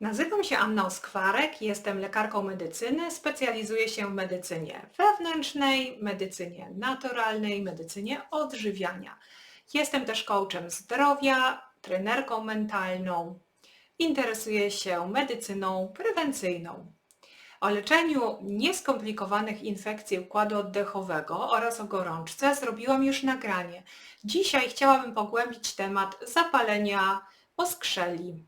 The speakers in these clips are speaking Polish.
Nazywam się Anna Oskwarek, jestem lekarką medycyny, specjalizuję się w medycynie wewnętrznej, medycynie naturalnej, medycynie odżywiania. Jestem też coachem zdrowia, trenerką mentalną. Interesuję się medycyną prewencyjną. O leczeniu nieskomplikowanych infekcji układu oddechowego oraz o gorączce zrobiłam już nagranie. Dzisiaj chciałabym pogłębić temat zapalenia oskrzeli.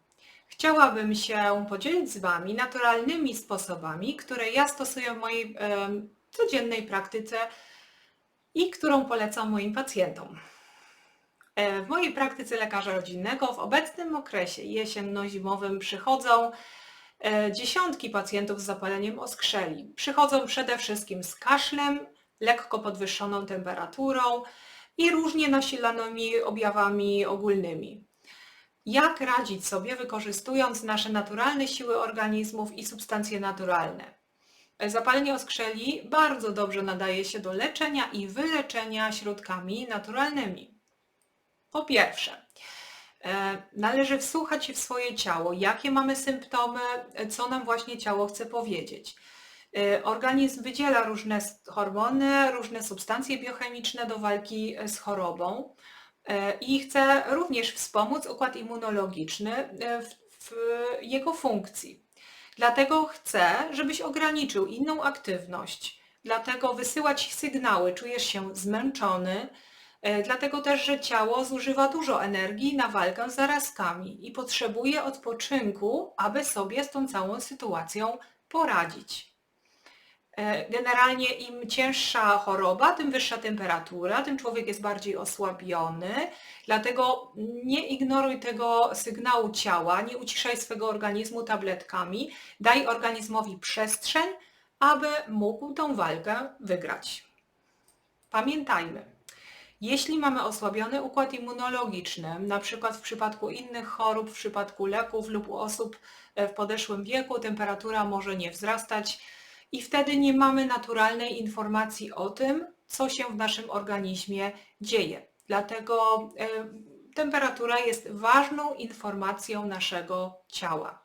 Chciałabym się podzielić z Wami naturalnymi sposobami, które ja stosuję w mojej em, codziennej praktyce i którą polecam moim pacjentom. E, W mojej praktyce lekarza rodzinnego w obecnym okresie jesienno-zimowym przychodzą e, dziesiątki pacjentów z zapaleniem oskrzeli. Przychodzą przede wszystkim z kaszlem, lekko podwyższoną temperaturą i różnie nasilanymi objawami ogólnymi. Jak radzić sobie wykorzystując nasze naturalne siły organizmów i substancje naturalne? Zapalenie oskrzeli bardzo dobrze nadaje się do leczenia i wyleczenia środkami naturalnymi. Po pierwsze, e, należy wsłuchać się w swoje ciało, jakie mamy symptomy, e, co nam właśnie ciało chce powiedzieć. E, Organizm wydziela różne hormony, różne substancje biochemiczne do walki e, z chorobą e, i chce również wspomóc układ immunologiczny e, w, w jego funkcji. Dlatego chcę, żebyś ograniczył inną aktywność. Dlatego wysyłać sygnały, czujesz się zmęczony, e, dlatego też, że ciało zużywa dużo energii na walkę z zarazkami i potrzebuje odpoczynku, aby sobie z tą całą sytuacją poradzić. E, Generalnie im cięższa choroba, tym wyższa temperatura, tym człowiek jest bardziej osłabiony, dlatego nie ignoruj tego sygnału ciała, nie uciszaj swego organizmu tabletkami, daj organizmowi przestrzeń, aby mógł tą walkę wygrać. Pamiętajmy, jeśli mamy osłabiony układ immunologiczny, na przykład w przypadku innych chorób, w przypadku leków lub u osób e, w podeszłym wieku, temperatura może nie wzrastać i wtedy nie mamy naturalnej informacji o tym, co się w naszym organizmie dzieje. Dlatego e, temperatura jest ważną informacją naszego ciała.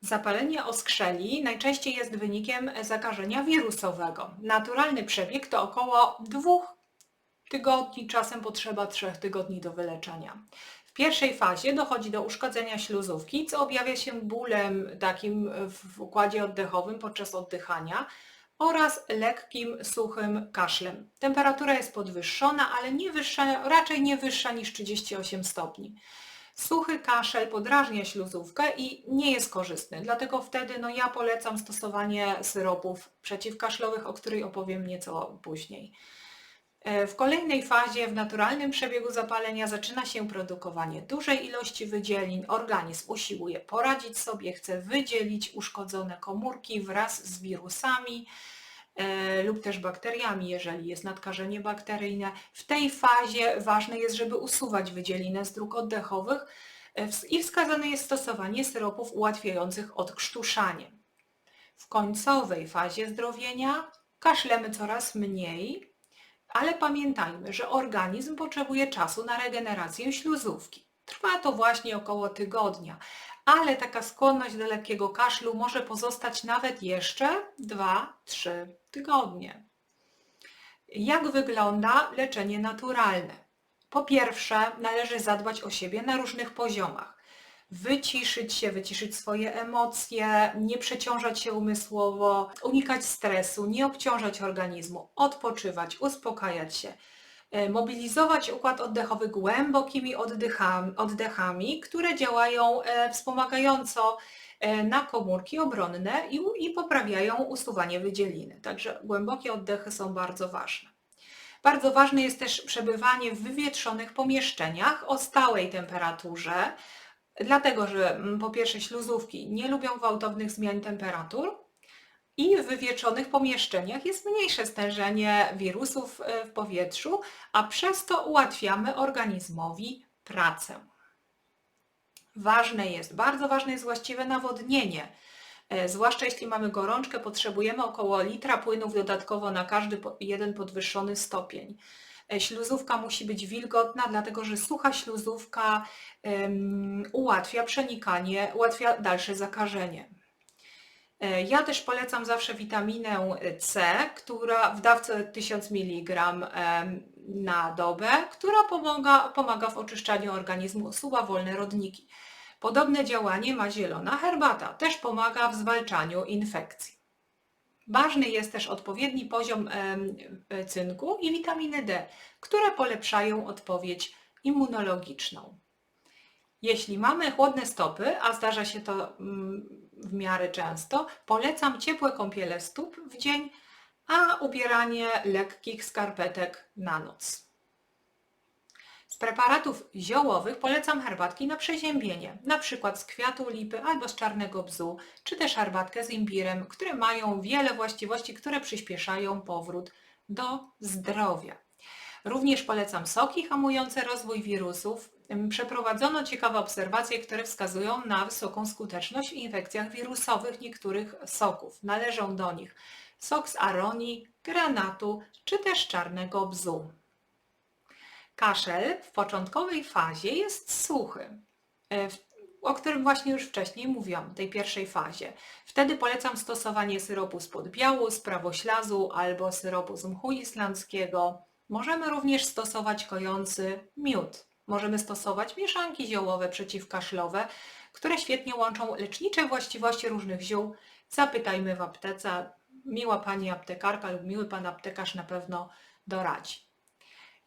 Zapalenie oskrzeli najczęściej jest wynikiem zakażenia wirusowego. Naturalny przebieg to około dwóch tygodni, czasem potrzeba trzech tygodni do wyleczenia. W pierwszej fazie dochodzi do uszkodzenia śluzówki, co objawia się bólem takim w układzie oddechowym podczas oddychania oraz lekkim, suchym kaszlem. Temperatura jest podwyższona, ale nie wyższa, raczej nie wyższa niż 38 stopni. Suchy kaszel podrażnia śluzówkę i nie jest korzystny, dlatego wtedy no, ja polecam stosowanie syropów przeciwkaszlowych, o której opowiem nieco później. E, W kolejnej fazie, w naturalnym przebiegu zapalenia zaczyna się produkowanie dużej ilości wydzielin. Organizm usiłuje poradzić sobie, chce wydzielić uszkodzone komórki wraz z wirusami e, lub też bakteriami, jeżeli jest nadkażenie bakteryjne. W tej fazie ważne jest, żeby usuwać wydzielinę z dróg oddechowych e, i wskazane jest stosowanie syropów ułatwiających odkrztuszanie. W końcowej fazie zdrowienia kaszlemy coraz mniej, ale pamiętajmy, że organizm potrzebuje czasu na regenerację śluzówki. Trwa to właśnie około tygodnia, ale taka skłonność do lekkiego kaszlu może pozostać nawet jeszcze 2-3 tygodnie. Jak wygląda leczenie naturalne? Po pierwsze, należy zadbać o siebie na różnych poziomach. Wyciszyć się, wyciszyć swoje emocje, nie przeciążać się umysłowo, unikać stresu, nie obciążać organizmu, odpoczywać, uspokajać się, e, mobilizować układ oddechowy głębokimi oddychami, oddechami, które działają e, wspomagająco e, na komórki obronne i, i poprawiają usuwanie wydzieliny. Także głębokie oddechy są bardzo ważne. Bardzo ważne jest też przebywanie w wywietrzonych pomieszczeniach o stałej temperaturze, dlatego że mm, po pierwsze śluzówki nie lubią gwałtownych zmian temperatur i w wywietrzonych pomieszczeniach jest mniejsze stężenie wirusów e, w powietrzu, a przez to ułatwiamy organizmowi pracę. Ważne jest, bardzo ważne jest właściwe nawodnienie. E, Zwłaszcza jeśli mamy gorączkę, potrzebujemy około litra płynów dodatkowo na każdy jeden podwyższony stopień. E, Śluzówka musi być wilgotna, dlatego że sucha śluzówka ułatwia przenikanie, ułatwia dalsze zakażenie. E, Ja też polecam zawsze witaminę C, która w dawce 1000 mg na dobę, która pomaga, pomaga w oczyszczaniu organizmu, usuwa wolne rodniki. Podobne działanie ma zielona herbata, też pomaga w zwalczaniu infekcji. Ważny jest też odpowiedni poziom cynku i witaminy D, które polepszają odpowiedź immunologiczną. Jeśli mamy chłodne stopy, a zdarza się to mm, w miarę często, polecam ciepłe kąpiele stóp w dzień, a ubieranie lekkich skarpetek na noc. Preparatów ziołowych polecam herbatki na przeziębienie, na przykład z kwiatu lipy albo z czarnego bzu, czy też herbatkę z imbirem, które mają wiele właściwości, które przyspieszają powrót do zdrowia. Również polecam soki hamujące rozwój wirusów. Przeprowadzono ciekawe obserwacje, które wskazują na wysoką skuteczność w infekcjach wirusowych niektórych soków. Należą do nich sok z aronii, granatu czy też czarnego bzu. Kaszel w początkowej fazie jest suchy, e, o którym właśnie już wcześniej mówiłam, tej pierwszej fazie. Wtedy polecam stosowanie syropu z podbiału, z prawoślazu albo syropu z mchu islandzkiego. Możemy również stosować kojący miód. Możemy stosować mieszanki ziołowe przeciwkaszlowe, które świetnie łączą lecznicze właściwości różnych ziół. Zapytajmy w aptece. Miła pani aptekarka lub miły pan aptekarz na pewno doradzi.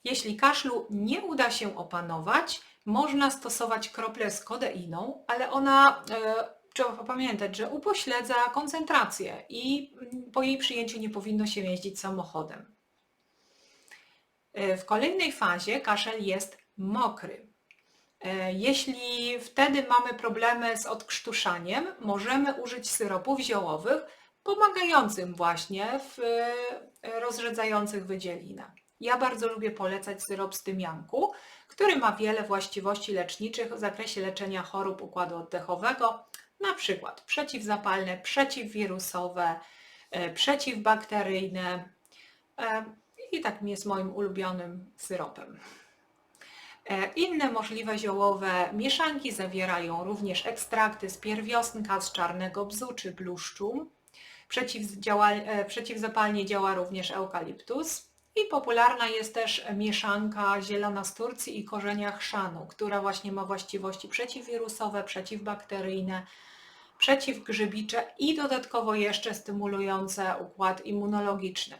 Jeśli kaszlu nie uda się opanować, można stosować krople z kodeiną, ale ona, e, trzeba pamiętać, że upośledza koncentrację i mm, po jej przyjęciu nie powinno się jeździć samochodem. E, W kolejnej fazie kaszel jest mokry. E, Jeśli wtedy mamy problemy z odkrztuszaniem, możemy użyć syropów ziołowych pomagającym właśnie w rozrzedzających wydzielinę. Ja bardzo lubię polecać syrop z tymianku, który ma wiele właściwości leczniczych w zakresie leczenia chorób układu oddechowego, na przykład przeciwzapalne, przeciwwirusowe, e, przeciwbakteryjne e, i tak jest moim ulubionym syropem. E, Inne możliwe ziołowe mieszanki zawierają również ekstrakty z pierwiosnka, z czarnego bzu czy bluszczu. Przeciwzapalnie działa również eukaliptus. I popularna jest też mieszanka zielona z Turcji i korzenia chrzanu, która właśnie ma właściwości przeciwwirusowe, przeciwbakteryjne, przeciwgrzybicze i dodatkowo jeszcze stymulujące układ immunologiczny.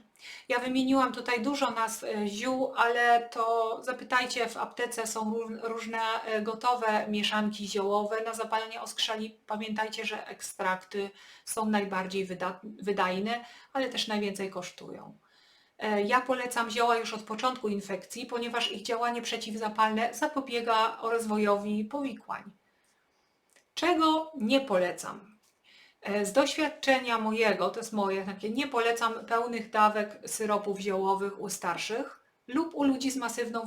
Ja wymieniłam tutaj dużo nazw e, ziół, ale to zapytajcie, w aptece są ró- różne e, gotowe mieszanki ziołowe na zapalenie oskrzeli. Pamiętajcie, że ekstrakty są najbardziej wyda- wydajne, ale też najwięcej kosztują. E, Ja polecam zioła już od początku infekcji, ponieważ ich działanie przeciwzapalne zapobiega rozwojowi powikłań. Czego nie polecam? E, Z doświadczenia mojego, to jest moje takie, nie polecam pełnych dawek syropów ziołowych u starszych lub u ludzi z masywną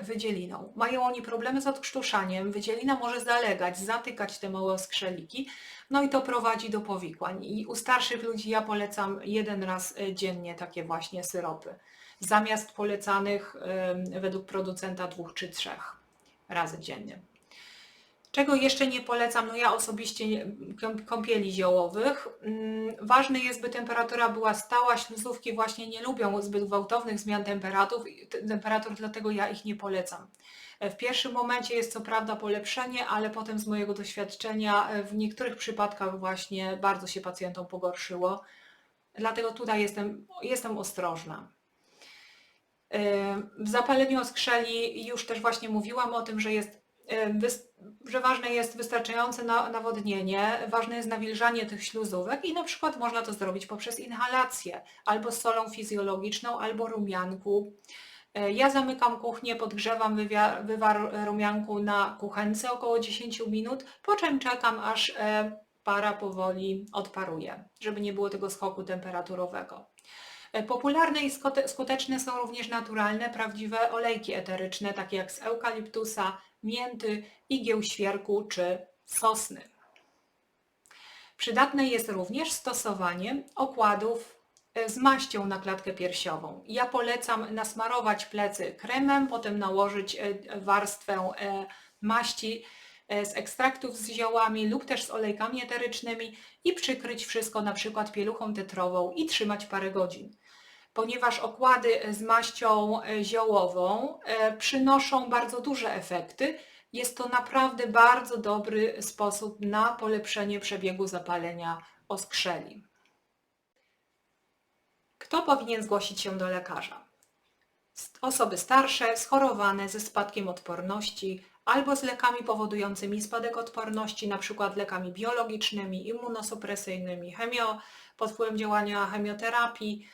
wydzieliną. Mają oni problemy z odkrztuszaniem, wydzielina może zalegać, zatykać te małe skrzелiki, no i to prowadzi do powikłań. I u starszych ludzi ja polecam jeden raz e, dziennie takie właśnie syropy, zamiast polecanych według producenta dwóch czy trzech razy dziennie. Czego jeszcze nie polecam? No ja osobiście kąpieli ziołowych. Mm, Ważne jest, by temperatura była stała. Śluzówki właśnie nie lubią zbyt gwałtownych zmian temperatur, temperatur, dlatego ja ich nie polecam. E, W pierwszym momencie jest co prawda polepszenie, ale potem z mojego doświadczenia e, w niektórych przypadkach właśnie bardzo się pacjentom pogorszyło. Dlatego tutaj jestem, jestem ostrożna. W zapaleniu oskrzeli już też właśnie mówiłam o tym, że jest e, że ważne jest wystarczające na- nawodnienie, ważne jest nawilżanie tych śluzówek i na przykład można to zrobić poprzez inhalację albo solą fizjologiczną, albo rumianku. E, Ja zamykam kuchnię, podgrzewam wywar rumianku na kuchence około 10 minut, po czym czekam aż e, para powoli odparuje, żeby nie było tego skoku temperaturowego. E, Popularne i skuteczne są również naturalne, prawdziwe olejki eteryczne, takie jak z eukaliptusa, mięty, igieł świerku czy sosny. Przydatne jest również stosowanie okładów e, z maścią na klatkę piersiową. Ja polecam nasmarować plecy kremem, potem nałożyć e, warstwę maści z ekstraktów z ziołami lub też z olejkami eterycznymi i przykryć wszystko na przykład pieluchą tetrową i trzymać parę godzin. Ponieważ okłady z maścią e, ziołową e, przynoszą bardzo duże efekty, jest to naprawdę bardzo dobry sposób na polepszenie przebiegu zapalenia oskrzeli. Kto powinien zgłosić się do lekarza? Osoby starsze, schorowane ze spadkiem odporności albo z lekami powodującymi spadek odporności, np. lekami biologicznymi, immunosupresyjnymi, chemio, pod wpływem działania chemioterapii.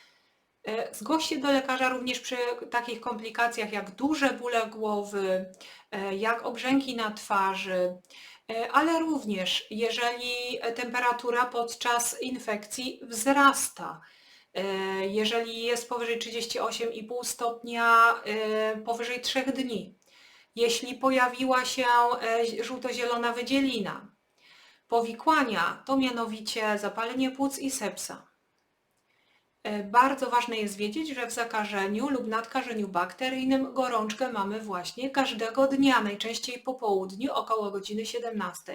E, Zgłoś się do lekarza również przy takich komplikacjach jak duże bóle głowy, e, jak obrzęki na twarzy, e, ale również jeżeli temperatura podczas infekcji wzrasta, jeżeli jest powyżej 38,5 stopnia powyżej 3 dni, jeśli pojawiła się e, żółto-zielona wydzielina, powikłania, to mianowicie zapalenie płuc i sepsa. E, Bardzo ważne jest wiedzieć, że w zakażeniu lub nadkażeniu bakteryjnym gorączkę mamy właśnie każdego dnia, najczęściej po południu około godziny 17.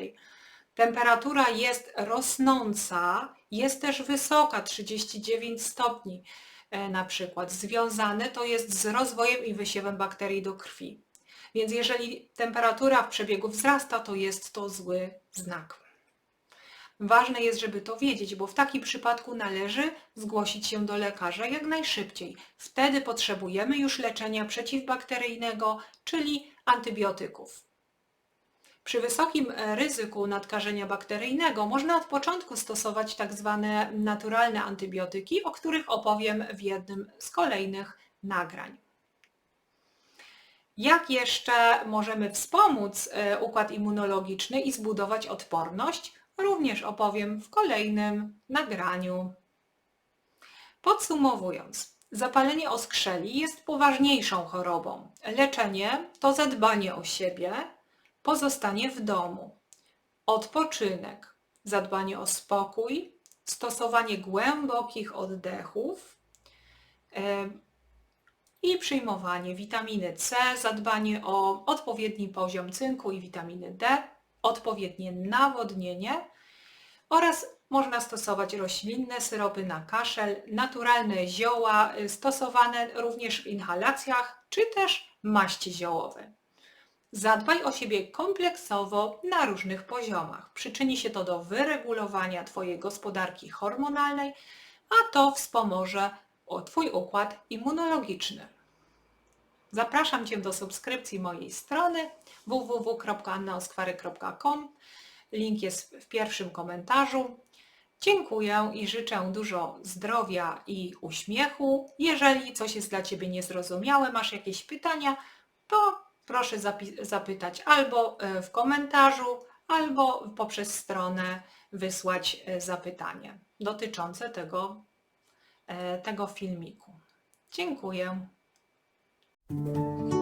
Temperatura jest rosnąca, jest też wysoka, 39 stopni e, na przykład. Związane to jest z rozwojem i wysiewem bakterii do krwi. Więc jeżeli temperatura w przebiegu wzrasta, to jest to zły znak. Ważne jest, żeby to wiedzieć, bo w takim przypadku należy zgłosić się do lekarza jak najszybciej. Wtedy potrzebujemy już leczenia przeciwbakteryjnego, czyli antybiotyków. Przy wysokim e, ryzyku nadkażenia bakteryjnego można od początku stosować tak zwane naturalne antybiotyki, o których opowiem w jednym z kolejnych nagrań. Jak jeszcze możemy wspomóc e, układ immunologiczny i zbudować odporność? Również opowiem w kolejnym nagraniu. Podsumowując, zapalenie oskrzeli jest poważniejszą chorobą. Leczenie to zadbanie o siebie, pozostanie w domu, odpoczynek, zadbanie o spokój, stosowanie głębokich oddechów, e, i przyjmowanie witaminy C, zadbanie o odpowiedni poziom cynku i witaminy D, odpowiednie nawodnienie oraz można stosować roślinne syropy na kaszel, naturalne zioła y, stosowane również w inhalacjach czy też maści ziołowe. Zadbaj o siebie kompleksowo na różnych poziomach. Przyczyni się to do wyregulowania Twojej gospodarki hormonalnej, a to wspomoże o Twój układ immunologiczny. Zapraszam Cię do subskrypcji mojej strony www.annaoskwary.com. Link jest w pierwszym komentarzu. Dziękuję i życzę dużo zdrowia i uśmiechu. Jeżeli coś jest dla Ciebie niezrozumiałe, masz jakieś pytania, to proszę zapytać albo e, w komentarzu, albo poprzez stronę wysłać e, zapytanie dotyczące tego, e, tego filmiku. Dziękuję. Música